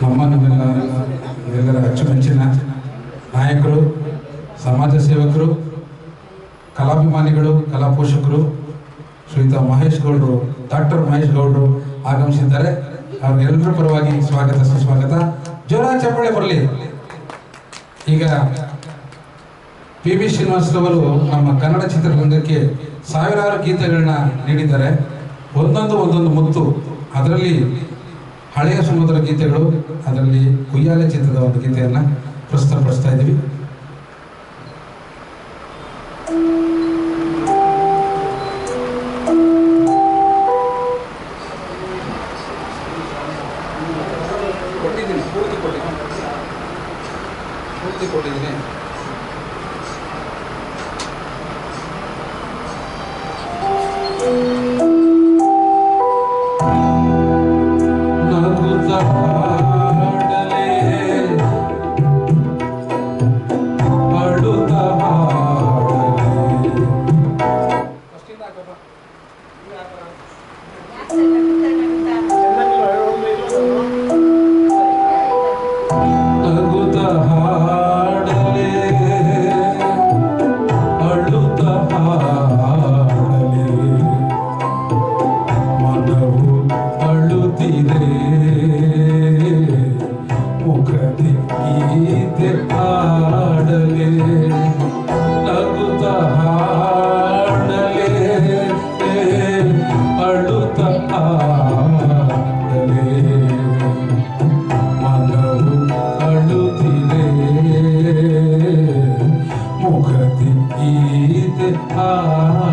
ನಮ್ಮ ನಮ್ಮೆಲ್ಲ ಎಲ್ಲರ ಅಚ್ಚುಮೆಚ್ಚಿನ ನಾಯಕರು, ಸಮಾಜ ಸೇವಕರು, ಕಲಾಭಿಮಾನಿಗಳು ಕಲಾ ಪೋಷಕರು ಶ್ರೀಯುತ ಮಹೇಶ್ ಗೌಡರು, ಡಾಕ್ಟರ್ ಮಹೇಶ್ ಗೌಡರು ಆಗಮಿಸಿದ್ದಾರೆ. ಅವ್ರಿಗೆಲ್ಲರ ಪರವಾಗಿ ಸ್ವಾಗತ, ಸುಸ್ವಾಗತ. ಜೋರ ಚಪ್ಪಳೆ ಬರಲಿ. ಈಗ ಪಿ ವಿ ಶ್ರೀನಿವಾಸರವರು ನಮ್ಮ ಕನ್ನಡ ಚಿತ್ರರಂಗಕ್ಕೆ ಸಾವಿರಾರು ಗೀತೆಗಳನ್ನ ನೀಡಿದ್ದಾರೆ. ಒಂದೊಂದು ಒಂದೊಂದು ಮುತ್ತು. ಅದರಲ್ಲಿ ಹಳೆಯ ಸಮುದ್ರ ಗೀತೆಗಳು ಅದರಲ್ಲಿ ಕುಯ್ಯಾಲೆ ಚಿತ್ರದ ಒಂದು ಗೀತೆಯನ್ನು ಪ್ರಸ್ತುತಪಡಿಸ್ತಾ ಇದ್ದೀವಿ. ಕೊಟ್ಟಿದ್ದೀನಿ, ಪೂರ್ತಿ ಕೊಟ್ಟಿದ್ದೀನಿ. ಪೂರ್ತಿ ಕೊಟ್ಟಿದ್ದೀನಿ. ah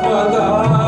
吃完